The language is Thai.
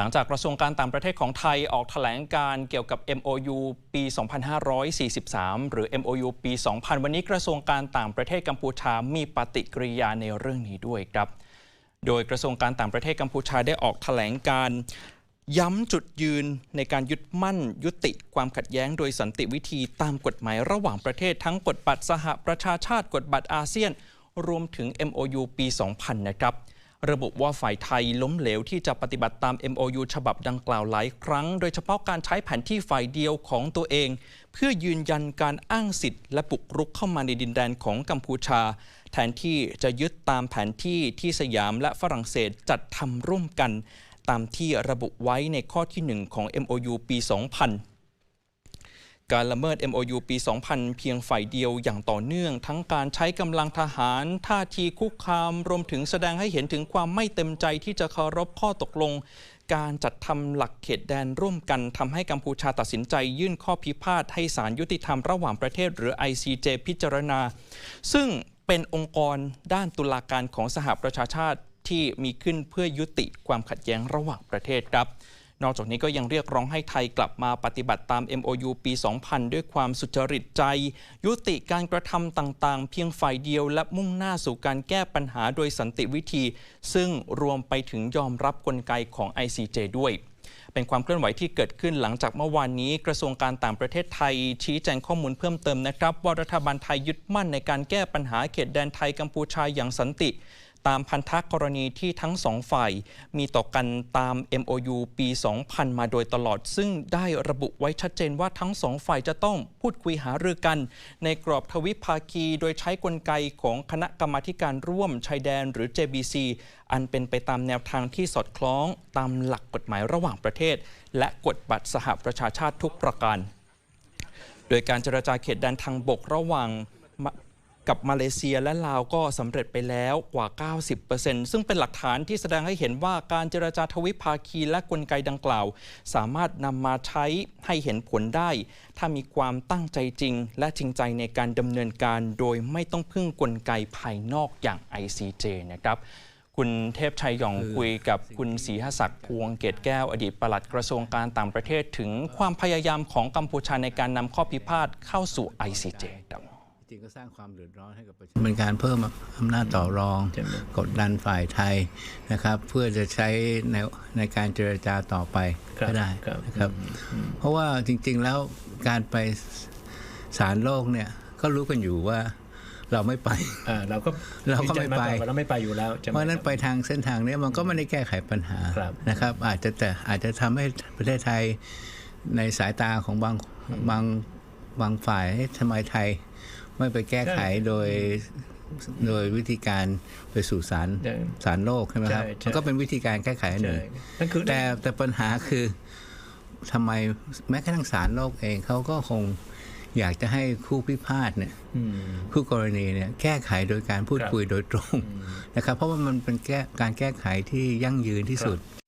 หลังจากกระทรวงการต่างประเทศของไทยออกแถลงการเกี่ยวกับ MOU ปี 2543 หรือ MOU ปี 2000 วันนี้กระทรวงการต่างประเทศกัมพูชา มีปฏิกิริยาในเรื่องนี้ด้วยครับ โดยกระทรวงการต่างประเทศกัมพูชาได้ออกแถลงการย้ำจุดยืนในการยึดมั่นยุติความขัดแย้งโดยสันติวิธีตามกฎหมายระหว่างประเทศทั้งกฎบัตรสหประชาชาติกฎบัตรอาเซียน รวมถึง MOU ปี 2000 นะครับ ระบุว่าฝ่ายไทยล้มเหลวที่จะปฏิบัติตาม MOU ฉบับดังกล่าวหลายครั้ง โดยเฉพาะการใช้แผนที่ฝ่ายเดียวของตัวเอง เพื่อยืนยันการอ้างสิทธิ์และปลุกรุกเข้ามาในดินแดนของกัมพูชา แทนที่จะยึดตามแผนที่ที่สยามและฝรั่งเศสจัดทำร่วมกัน ตามที่ระบุไว้ในข้อที่ 1 ของ MOU ปี 2000 การละเมิด MOU ปี 2000 เพียงฝ่ายเดียวอย่างต่อเนื่อง ทั้งการใช้กำลังทหาร ท่าทีคุกคาม รวมถึงแสดงให้เห็นถึงความไม่เต็มใจที่จะเคารพข้อตกลง การจัดทำหลักเขตแดนร่วมกันทำให้กัมพูชาตัดสินใจยื่นข้อพิพาทให้ศาลยุติธรรมระหว่างประเทศหรือ ICJ พิจารณา ซึ่งเป็นองค์กรด้านตุลาการของสหประชาชาติที่มีขึ้นเพื่อยุติความขัดแย้งระหว่างประเทศครับ นอกจากนี้ก็ยังเรียกร้องให้ไทยกลับมาปฏิบัติตาม MOU ปี 2000 ด้วยความสุจริตใจ ยุติการกระทำต่างๆ เพียงฝ่ายเดียวและมุ่งหน้าสู่การแก้ปัญหาโดยสันติวิธี ซึ่งรวมไปถึงยอมรับกลไกของ ICJ ด้วยเป็นความเคลื่อนไหวที่เกิดขึ้นหลังจากเมื่อวานนี้กระทรวงการต่างประเทศไทย ชี้แจงข้อมูลเพิ่มเติมนะครับ ว่ารัฐบาลไทยยึดมั่นในการแก้ปัญหาเขตแดนไทยกัมพูชาอย่างสันติ ตามพันธกรณีที่ทั้งสองฝ่าย มีต่อกันตาม MOU ปี 2000 มาโดยตลอด ซึ่งได้ระบุไว้ชัดเจนว่าทั้งสองฝ่ายจะต้องพูดคุยหารือกัน ในกรอบทวิภาคี โดยใช้กลไกของคณะกรรมาการร่วมชายแดนหรือ JBC อันเป็นไปตามแนวทางที่สอดคล้องตามหลักกฎหมายระหว่างประเทศ และกฎบัตรสหประชาชาติทุกประการ โดยการเจรจาเขตแดนทางบกระหว่าง กับมาเลเซียและลาวก็สำเร็จไปแล้วกว่า 90%ซึ่งเป็นหลักฐานที่แสดงให้เห็นว่าการเจรจาทวิภาคีและกลไกดังกล่าว สามารถนำมาใช้ให้เห็นผลได้ ถ้ามีความตั้งใจจริง และจริงใจในการดำเนินการ โดยไม่ต้องพึ่งกลไกภายนอกอย่าง ICJ นะครับคุณเทพชัยหยองคุยกับคุณศรีหศักดิ์พวงเกตแก้ว อดีตปลัดกระทรวงการต่างประเทศถึงความพยายามของกัมพูชาในการนำข้อพิพาทเข้าสู่ ICJ ครับ จริงก็สร้างความเดือดร้อนให้กับประชาชนเป็นการเพิ่มอำนาจต่อรอง กดดันฝ่ายไทยนะครับ เพื่อจะใช้ในในการเจรจาต่อไปครับก็ได้ครับนะครับ เพราะว่าจริง ๆแล้วการไปศาลโลกเนี่ยก็รู้กันอยู่ว่าเราไม่ไปอ่าเราก็เราก็ไม่ไปยืนยันาก่อนว่าเราไม่ไปอยู่แล้วใช่ไหมเพราะฉะนั้นคบไปทางเส้นทางเนี้ยมันก็ไม่ได้แก้ไขปัญหาครับนะครับ อาจจะแต่อาจจะทำให้ประเทศไทยในสายตาของบางบางบางฝ่ายเอ๊ะทำไมไทยไม่ไปแก้ไขโดยโดยวิธีการไปสู่ศาลใช่ศาลโลกใช่ไหมครับใช่ใช่มันก็เป็นวิธีการแก้ไขอันหนึ่งใช่นั่นคือแต่แต่ปัญหาคือทำไมแม้กระทั่งศาลโลกเองเขาก็คงอยากจะให้คู่พิพาทเนี่ยอืมคู่กรณีเนี่ยแก้ไขโดยการพูดครับคุยโดยตรงนะครับ เพราะว่ามันเป็นแก้การแก้ไขที่ยั่งยืนที่สุดค